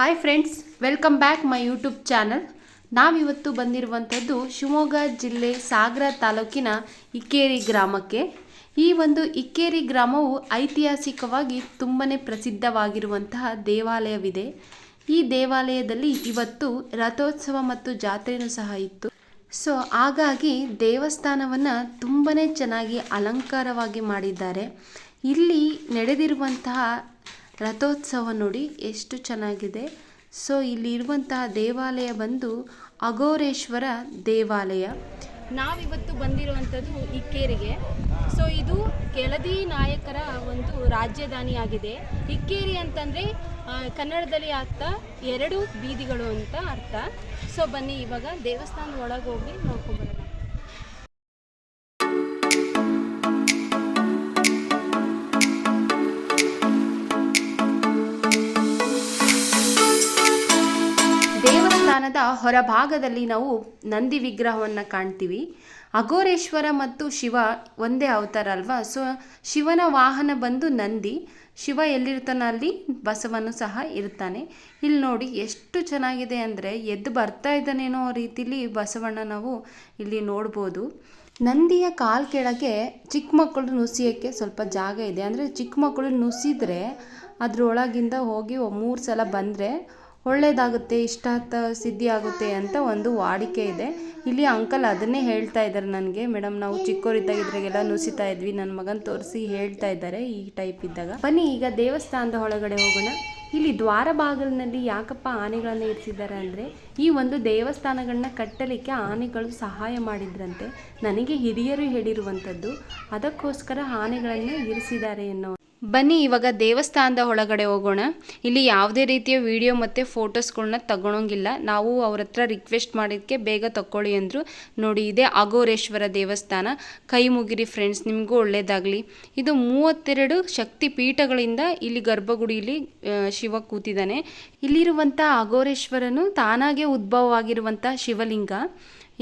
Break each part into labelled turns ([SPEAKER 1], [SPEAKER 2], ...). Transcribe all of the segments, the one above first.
[SPEAKER 1] Hi friends welcome back my YouTube channel ನಾವಿವತ್ತು ಬಂದಿರುವಂಥದ್ದು ಶಿವಮೊಗ್ಗ ಜಿಲ್ಲೆ ಸಾಗರ ತಾಲೂಕಿನ ಇಕ್ಕೇರಿ ಗ್ರಾಮಕ್ಕೆ. ಈ ಒಂದು ಇಕ್ಕೇರಿ ಗ್ರಾಮವು ಐತಿಹಾಸಿಕವಾಗಿ ತುಂಬಾ ಪ್ರಸಿದ್ಧವಾಗಿರುವಂತಹ ದೇವಾಲಯವಿದೆ. ಈ ದೇವಾಲಯದಲ್ಲಿ ಇವತ್ತು ರಥೋತ್ಸವ ಮತ್ತು ಜಾತ್ರೆಯೂ ಸಹ ಇತ್ತು. ಸೊ ಹಾಗಾಗಿ ದೇವಸ್ಥಾನವನ್ನು ತುಂಬಾ ಚೆನ್ನಾಗಿ ಅಲಂಕಾರವಾಗಿ ಮಾಡಿದ್ದಾರೆ. ಇಲ್ಲಿ ನಡೆದಿರುವಂತಹ ರಥೋತ್ಸವ ನೋಡಿ ಎಷ್ಟು ಚೆನ್ನಾಗಿದೆ. ಸೊ ಇಲ್ಲಿರುವಂತಹ ದೇವಾಲಯ ಬಂದು ಅಘೋರೇಶ್ವರ ದೇವಾಲಯ.
[SPEAKER 2] ನಾವಿವತ್ತು ಬಂದಿರುವಂಥದ್ದು ಇಕ್ಕೇರಿಗೆ. ಸೊ, ಇದು ಕೆಳದಿ ನಾಯಕರ ಒಂದು ರಾಜಧಾನಿಯಾಗಿದೆ ಇಕ್ಕೇರಿ ಅಂತಂದರೆ ಕನ್ನಡದಲ್ಲಿ ಅರ್ಥ ಎರಡು ಬೀದಿಗಳು ಅಂತ ಅರ್ಥ. ಸೊ, ಬನ್ನಿ, ಇವಾಗ ದೇವಸ್ಥಾನದ ಒಳಗೆ ಹೋಗಿ ನೋಡ್ಕೊಂಬರೋಣ
[SPEAKER 1] ಹೊರಭಾಗದಲ್ಲಿ ನಾವು ನಂದಿ ವಿಗ್ರಹವನ್ನು ಕಾಣ್ತೀವಿ. ಅಘೋರೇಶ್ವರ ಮತ್ತು ಶಿವ ಒಂದೇ ಅವತಾರ ಅಲ್ವಾ? ಸೊ ಶಿವನ ವಾಹನ ಬಂದು ನಂದಿ. ಶಿವ ಎಲ್ಲಿರ್ತಾನೆ ಅಲ್ಲಿ ಬಸವನು ಸಹ ಇರ್ತಾನೆ. ಇಲ್ಲಿ ನೋಡಿ ಎಷ್ಟು ಚೆನ್ನಾಗಿದೆ ಅಂದರೆ ಎದ್ದು ಬರ್ತಾ ಇದ್ದಾನೇನೋ ರೀತಿಲಿ ಬಸವಣ್ಣ ನಾವು ಇಲ್ಲಿ ನೋಡ್ಬೋದು. ನಂದಿಯ ಕಾಲ್ ಕೆಳಗೆ ಚಿಕ್ಕ ಮಕ್ಕಳು ನುಸಿಯೋಕ್ಕೆ ಸ್ವಲ್ಪ ಜಾಗ ಇದೆ. ಅಂದರೆ ಚಿಕ್ಕ ಮಕ್ಕಳು ನುಸಿದ್ರೆ ಅದರೊಳಗಿಂದ ಹೋಗಿ ಮೂರು ಸಲ ಬಂದರೆ ಒಳ್ಳೇದಾಗುತ್ತೆ, ಇಷ್ಟಾರ್ಥ ಸಿದ್ಧಿ ಆಗುತ್ತೆ ಅಂತ ಒಂದು ವಾಡಿಕೆ ಇದೆ. ಇಲ್ಲಿ ಅಂಕಲ್ ಅದನ್ನೇ ಹೇಳ್ತಾ ಇದ್ದಾರೆ ನನಗೆ. ಮೇಡಮ್ ನಾವು ಚಿಕ್ಕವರಿದ್ದಾಗಿದ್ರಾಗೆಲ್ಲ ನುಸಿತಾ ಇದ್ವಿ. ನನ್ನ ಮಗನ ತೋರಿಸಿ ಹೇಳ್ತಾ ಇದ್ದಾರೆ ಈ ಟೈಪ್ ಇದ್ದಾಗ. ಬನ್ನಿ, ಈಗ ದೇವಸ್ಥಾನದ ಒಳಗಡೆ ಹೋಗೋಣ. ಇಲ್ಲಿ ದ್ವಾರ ಬಾಗಿಲಿನಲ್ಲಿ ಯಾಕಪ್ಪ ಆನೆಗಳನ್ನು ಇರಿಸಿದ್ದಾರೆ ಅಂದರೆ, ಈ ಒಂದು ದೇವಸ್ಥಾನಗಳನ್ನ ಕಟ್ಟಲಿಕ್ಕೆ ಆನೆಗಳು ಸಹಾಯ ಮಾಡಿದ್ರಂತೆ. ನನಗೆ ಹಿರಿಯರು ಹೇಳಿರುವಂಥದ್ದು, ಅದಕ್ಕೋಸ್ಕರ ಆನೆಗಳನ್ನು ಇರಿಸಿದ್ದಾರೆ ಎನ್ನೋ ಬನ್ನಿ, ಇವಾಗ ದೇವಸ್ಥಾನದ ಒಳಗಡೆ ಹೋಗೋಣ. ಇಲ್ಲಿ ಯಾವುದೇ ರೀತಿಯ ವಿಡಿಯೋ ಮತ್ತು ಫೋಟೋಸ್ಗಳನ್ನ ತಗೊಳಂಗಿಲ್ಲ. ನಾವು ಅವ್ರ ಹತ್ರ ರಿಕ್ವೆಸ್ಟ್ ಮಾಡಿದ್ದಕ್ಕೆ ಬೇಗ ತಗೊಳ್ಳಿ ಅಂದರು. ನೋಡಿ, ಇದೆ ಅಘೋರೇಶ್ವರ ದೇವಸ್ಥಾನ. ಕೈ ಮುಗಿರಿ ಫ್ರೆಂಡ್ಸ್, ನಿಮಗೂ ಒಳ್ಳೆಯದಾಗಲಿ ಇದು ಮೂವತ್ತೆರಡು ಶಕ್ತಿ ಪೀಠಗಳಿಂದ ಇಲ್ಲಿ ಗರ್ಭಗುಡಿಯಲ್ಲಿ ಶಿವ ಕೂತಿದ್ದಾನೆ. ಇಲ್ಲಿರುವಂಥ ಅಘೋರೇಶ್ವರನು ತಾನಾಗೆ ಉದ್ಭವವಾಗಿರುವಂಥ ಶಿವಲಿಂಗ.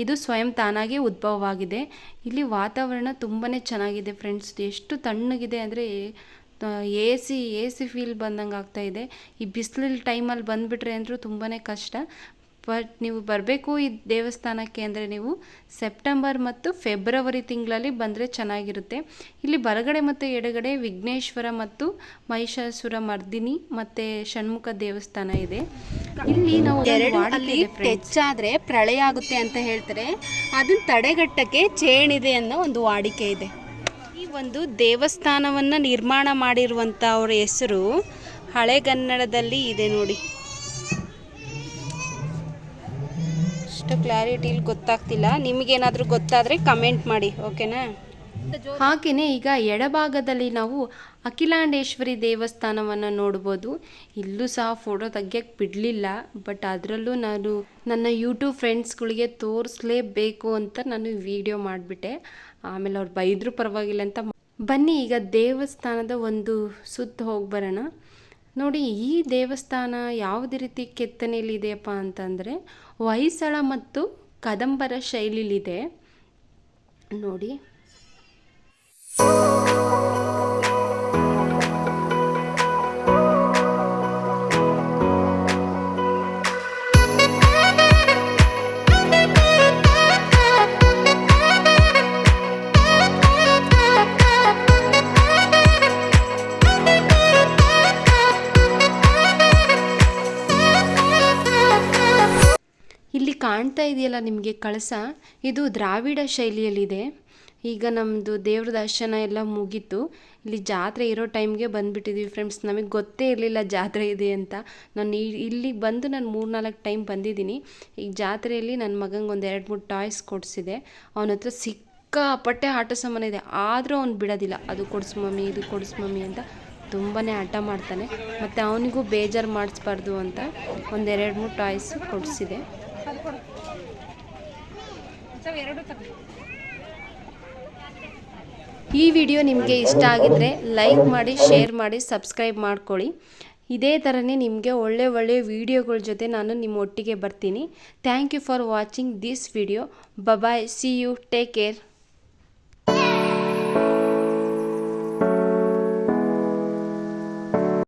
[SPEAKER 1] ಇದು ಸ್ವಯಂ ತಾನಾಗೆ ಉದ್ಭವವಾಗಿದೆ. ಇಲ್ಲಿ ವಾತಾವರಣ ತುಂಬಾ ಚೆನ್ನಾಗಿದೆ ಫ್ರೆಂಡ್ಸ್. ಎಷ್ಟು ತಣ್ಣಗಿದೆ ಅಂದರೆ A C A C feel ಬಂದಂಗೆ ಆಗ್ತಾ ಇದೆ. ಈ ಬಿಸಿಲಿನ ಟೈಮಲ್ಲಿ ಬಂದುಬಿಟ್ರೆ ಅಂದರೂ ತುಂಬಾ ಕಷ್ಟ. ಬಟ್ ನೀವು ಬರಬೇಕು ಈ ದೇವಸ್ಥಾನಕ್ಕೆ ಅಂದರೆ ನೀವು ಸೆಪ್ಟೆಂಬರ್ ಮತ್ತು ಫೆಬ್ರವರಿ ತಿಂಗಳಲ್ಲಿ ಬಂದರೆ ಚೆನ್ನಾಗಿರುತ್ತೆ. ಇಲ್ಲಿ ಬಲಗಡೆ ಮತ್ತು ಎಡಗಡೆ ವಿಘ್ನೇಶ್ವರ ಮತ್ತು ಮಹಿಷಾಸುರ ಮರ್ದಿನಿ ಮತ್ತು ಷಣ್ಮುಖ ದೇವಸ್ಥಾನ ಇದೆ. ಇಲ್ಲಿ ನಾವು
[SPEAKER 2] ಅಲ್ಲಿ ಹೆಚ್ಚಾದರೆ. ಪ್ರಳಯ ಆಗುತ್ತೆ ಅಂತ ಹೇಳ್ತಾರೆ. ಅದನ್ನು ತಡೆಗಟ್ಟಕ್ಕೆ ಚೇಣಿದೆ ಅನ್ನೋ ಒಂದು ವಾಡಿಕೆ ಇದೆ.
[SPEAKER 1] ಒಂದು ದೇವಸ್ಥಾನವನ್ನು ನಿರ್ಮಾಣ ಮಾಡಿರುವಂಥ ಅವರ ಹೆಸರು ಹಳೆಗನ್ನಡದಲ್ಲಿ ಇದೆ ನೋಡಿ. ಅಷ್ಟು ಕ್ಲಾರಿಟಿಲಿ ಗೊತ್ತಾಗ್ತಿಲ್ಲ. ನಿಮಗೇನಾದರೂ ಗೊತ್ತಾದರೆ ಕಮೆಂಟ್ ಮಾಡಿ ಓಕೆನಾ ಹಾಗೆಯೇ ಈಗ ಎಡಭಾಗದಲ್ಲಿ ನಾವು ಅಖಿಲಾಂಡೇಶ್ವರಿ ದೇವಸ್ಥಾನವನ್ನು ನೋಡ್ಬೋದು. ಇಲ್ಲೂ ಸಹ ಫೋಟೋ ತೆಗಿಯಕ್ಕೆ ಬಿಡಲಿಲ್ಲ ಬಟ್ ಅದರಲ್ಲೂ ನಾನು ನನ್ನ ಯೂಟ್ಯೂಬ್ ಫ್ರೆಂಡ್ಸ್ಗಳಿಗೆ ತೋರಿಸ್ಲೇಬೇಕು ಅಂತ ನಾನು ವಿಡಿಯೋ ಮಾಡಿಬಿಟ್ಟೆ. ಆಮೇಲೆ ಅವ್ರು ಬೈದರೂ ಪರವಾಗಿಲ್ಲ ಅಂತ ಬನ್ನಿ, ಈಗ ದೇವಸ್ಥಾನದ ಒಂದು ಸುತ್ತ ಹೋಗಿ ಬರೋಣ. ನೋಡಿ, ಈ ದೇವಸ್ಥಾನ ಯಾವುದೇ ರೀತಿ ಕೆತ್ತನೆಯಲ್ಲಿದೆಯಪ್ಪ ಅಂತಂದರೆ, ಹೊಯ್ಸಳ ಮತ್ತು ಕದಂಬರ ಶೈಲಿಲಿದೆ. ನೋಡಿ ಇಲ್ಲಿ ಕಾಣ್ತಾ ಇದೆಯಲ್ಲ ನಿಮಗೆ ಕಳಸ? ಇದು ದ್ರಾವಿಡ ಶೈಲಿಯಲ್ಲಿದೆ. ಈಗ ನಮ್ಮದು ದೇವ್ರ ದರ್ಶನ ಎಲ್ಲ ಮುಗೀತು. ಇಲ್ಲಿ ಜಾತ್ರೆ ಇರೋ ಟೈಮ್ಗೆ ಬಂದುಬಿಟ್ಟಿದ್ದೀವಿ ಫ್ರೆಂಡ್ಸ್ ನಮಗೆ ಗೊತ್ತೇ ಇರಲಿಲ್ಲ ಜಾತ್ರೆ ಇದೆ ಅಂತ. ನಾನು ಇಲ್ಲಿಗೆ ಬಂದು ನಾನು ಮೂರು ನಾಲ್ಕು ಟೈಮ್ ಬಂದಿದ್ದೀನಿ. ಈಗ ಜಾತ್ರೆಯಲ್ಲಿ ನನ್ನ ಮಗಂಗೆ ಒಂದು ಎರಡು ಮೂರು ಟಾಯ್ಸ್ ಕೊಡಿಸಿದೆ. ಅವನ ಹತ್ರ ಸಿಕ್ಕಾಪಟ್ಟೆ ಆಟ ಸಾಮಾನು ಇದೆ. ಆದರೂ ಅವ್ನು ಬಿಡೋದಿಲ್ಲ. ಅದು ಕೊಡಿಸು ಮಮ್ಮಿ, ಇದು ಕೊಡಿಸು ಮಮ್ಮಿ ಅಂತ ತುಂಬಾ ಆಟ ಮಾಡ್ತಾನೆ. ಮತ್ತು ಅವನಿಗೂ ಬೇಜಾರು ಮಾಡಿಸ್ಬಾರ್ದು ಅಂತ ಒಂದೆರಡು ಮೂರು ಟಾಯ್ಸ್ ಕೊಡಿಸಿದೆ. ಈ ವಿಡಿಯೋ ನಿಮಗೆ ಇಷ್ಟ ಆಗಿದ್ರೆ ಲೈಕ್ ಮಾಡಿ, ಶೇರ್ ಮಾಡಿ, ಸಬ್ಸ್ಕ್ರೈಬ್ ಮಾಡ್ಕೊಳ್ಳಿ. ಇದೇ ಥರನೇ ನಿಮಗೆ ಒಳ್ಳೆ ಒಳ್ಳೆ ವಿಡಿಯೋಗಳ ಜೊತೆ ನಾನು ನಿಮ್ಮ ಒಟ್ಟಿಗೆ ಬರ್ತೀನಿ thank you for watching this video bye bye see you take care